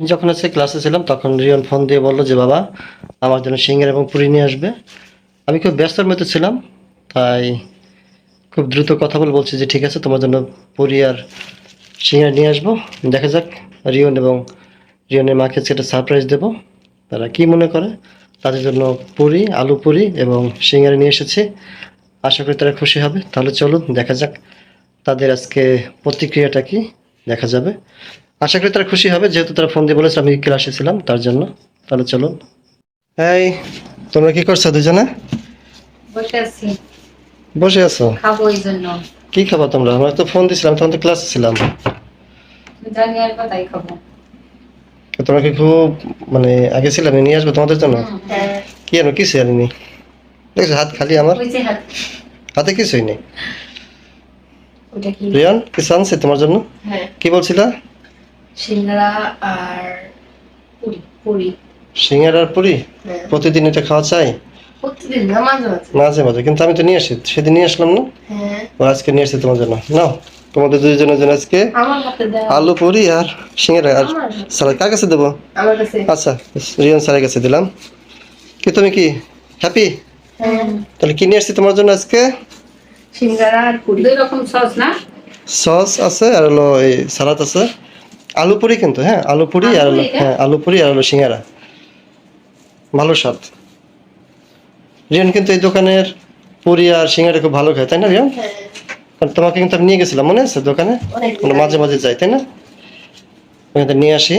যখন হচ্ছে ক্লাসে ছিলাম, তখন রিয়ন ফোন দিয়ে বলল যে, বাবা, আমার জন্য সিঙ্গার এবং পুরি নিয়ে আসবে। আমি খুব ব্যস্তর মধ্যে ছিলাম, তাই খুব দ্রুত কথা বলে বলছি যে, ঠিক আছে, তোমার জন্য পুরি আর সিঙ্গার নিয়ে আসব। দেখা যাক, রিয়ন এবং রিয়নের মাকে সেটা সারপ্রাইজ দেবো। তারা কি মনে করে? তাদের জন্য পুরি, আলু পুরি এবং সিঙ্গারা নিয়ে এসেছি। আশা করি তারা খুশি হবে। তাহলে চলুন, দেখা যাক তাদের আজকে প্রতিক্রিয়াটা কি, দেখা যাবে। আশা করি তারা খুশি হবে যেহেতু তারা ফোন দিয়ে বলেছে আমি ক্লাসে ছিলাম তার জন্য। তাহলে চলুন। এই তোমরা কি করছ দুজনে? বসে আছি। বসে আছো? খাব এই জন্য। কি খাবা তোমরা? আমরা তো ফোন দিছিলাম তখন তো ক্লাসে ছিলাম। জানি খাব। তোমরা কি খুব মানে আগে ছিলাম নিয়ে আসব তোমাদের জন্য? কি জানো কিছু আনিনি দেখছ হাত খালি আমার? হাত। কিছুই নেই। কি? রিয়ান কিছু আনছে তোমার জন্য? হ্যাঁ। কি বলছিলা? সিঙ্গারা আর পুরি পুরি। সিঙ্গার আর পুরি? হ্যাঁ। প্রতিদিন এটা খাওয়া চাই? প্রতিদিন না মাঝে মাঝে। মাঝে মাঝে কিন্তু আমি তো নিয়ে আসি সেদিন নিয়ে আসলাম না। হ্যাঁ। আজকে নিয়ে আসছি তোমার জন্য। নাও তোমাদের দুজনের জন্য আজকে আলু পুরি আর সিঙ্গারা আর সালাদ কার কাছে দেবো? আচ্ছা রিয়ান স্যারের কাছে দিলাম। কি তুমি কি হ্যাপি হ্যাঁ। তাহলে কি নিয়ে আসছি তোমার জন্য আজকে? সিঙ্গারা আর পুরি। দুই রকম সস না? সস আছে আর হলো এই সালাদ আছে। আলু পুরি কিন্তু হ্যাঁ আলু পুরি আর আলু পুরি, হ্যাঁ। আলু পুরি আর হলো সিঙ্গারা। ভালো স্বাদ। রিয়ান কিন্তু এই দোকানের পুরি আর সিঙ্গারা খুব ভালো খায় তাই না রিয়ান? হ্যাঁ। কারণ তোমাকে কিন্তু আমি নিয়ে গেছিলাম মনে আছে দোকানে? আমরা মাঝে মাঝে যাই তাই না? ওখান নিয়ে আসি।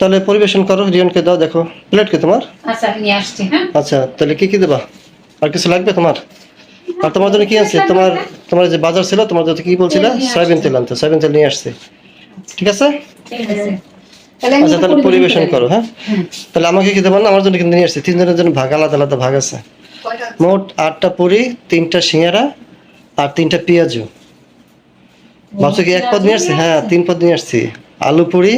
তাহলে পরিবেশন করো রিয়নকে দাও দেখো। প্লেট কি তোমার? আচ্ছা আমি নিয়ে আসছি হ্যাঁ। আচ্ছা তাহলে কি কি দেবা? আর কিছু লাগবে তোমার? আর তোমার জন্য কি আনছে তোমার তোমার যে বাজার ছিল তোমার কি বলছিলে? সয়াবিন তেল আনতে সয়াবিন তেল নিয়ে আসছে। ঠিক আছে? আচ্ছা তাহলে পরিবেশন করো হ্যাঁ? তাহলে আমাকে কি দেবো না? আমার জন্য কিন্তু নিয়ে আসছে। তিনজনের জন্য ভাগ আলাদা আলাদা ভাগ আছে। মোট আটটা পুরি তিনটা সিঙ্গারা আর তিনটা পেঁয়াজু। ভাবছ কি এক পদ নিয়ে আসছি? হ্যাঁ তিন পদ নিয়ে আসছি। আলু পুরি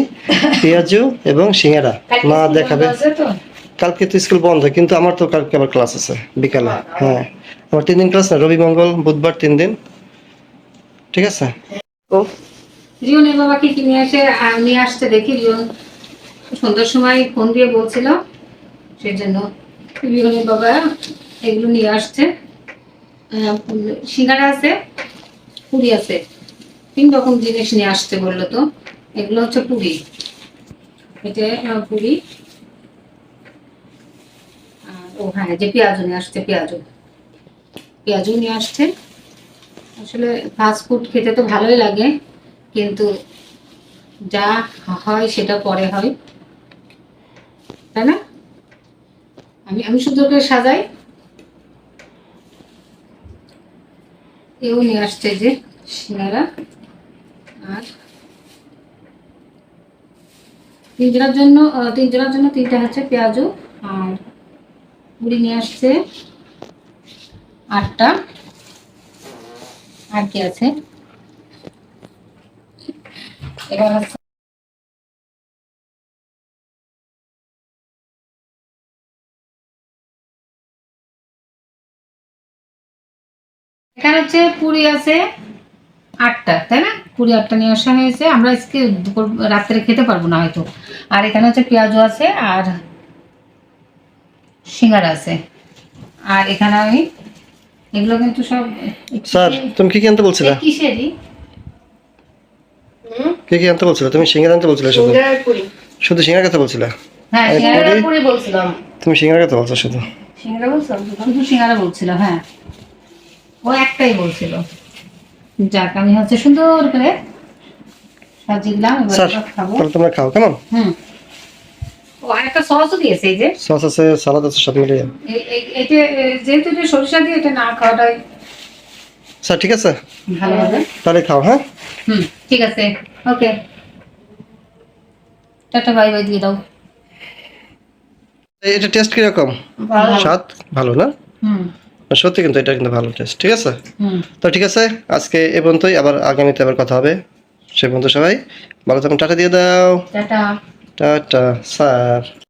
পেঁয়াজু এবং সিঙ্গারা। মা দেখাবে? কালকে তো স্কুল বন্ধ কিন্তু আমার তো কালকে আবার ক্লাস আছে বিকালে। হ্যাঁ। আমার তিন দিন ক্লাস না রবি মঙ্গল বুধবার তিন দিন। ঠিক আছে? ও। রিয়নের বাবা কি কি নিয়ে আসতে দেখি রিয়ন সন্ধ্যার সময় ফোন দিয়ে বলছিল সেই জন্য রিয়নের বাবা এগুলো নিয়ে আসছে। সিঙ্গারা আছে, পুরি আছে। তিন রকম জিনিস নিয়ে আসতে বলল তো। এগুলো হচ্ছে পুরি। এটা পুরি। ও হ্যাঁ যে পেঁয়াজও নিয়ে আসছে, পেঁয়াজও। পেঁয়াজও নিয়ে আসছে। আসলে ফাস্ট ফুড খেতে তো ভালোই লাগে। কিন্তু যা হয় সেটা পরে হয়। তাই না? আমি আমি সুন্দর করে সাজাই। এও নিয়ে আসছে যে সিঙ্গারা। আর তিনজনের জন্য তিনজনের জন্য তিনটা হচ্ছে পেঁয়াজু আর মুড়ি নিয়ে আসছে আটটা। আর কি আছে? এবার এখানে হচ্ছে পুরি আছে আটটা তাই না? পুরি আটটা নিয়ে আসা হয়েছে। আমরা আজকে দুপুর রাত্রে খেতে পারব না হয়তো। আর এখানে হচ্ছে পেঁয়াজও আছে আর সিঙ্গারা আছে। আর এখানে আমি এগুলো কিন্তু সব স্যার তুমি কি কি আনতে বলছিলে কিসেরই? কি কি আনতে বলছিলে? তুমি সিঙ্গারা আনতে বলছিলে শুধু? শুধু সিঙ্গারা কথা বলছিলে? হ্যাঁ সিঙ্গারা পুরি? বলছিলাম। তুমি সিঙ্গারা কথা বলছো শুধু? সিঙ্গারা বলছিলাম শুধু সিঙ্গারা বলছিল হ্যাঁ। ও একটাই বলছিল। যাক আমি হচ্ছে সুন্দর করে সাজিয়ে দিলাম এবার খাব। তাহলে তোমরা খাও কেমন? হুম। ও আরেকটা সসও দিয়েছে এই যে। সস আছে সালাদ আছে সব মিলিয়ে। এ- এ- এটা যেহেতু এটা সরিষা দিয়ে এটা না খাওয়াটাই স্যার ঠিক আছে। ভালো হবে। তাহলে খাও হ্যাঁ? হুম ঠিক আছে ওকে। টাটা বাই বাই দিয়ে দাও। এটা টেস্ট কীরকম? স্বাদ ভালো না? হুম। সত্যি কিন্তু এটা কিন্তু ভালো টেস্ট ঠিক আছে? তো ঠিক আছে আজকে এ পর্যন্তই আবার আগামীতে আবার কথা হবে। সে পর্যন্ত সবাই ভালো থাকুন টাটা দিয়ে দাও। টাটা। Tata sir.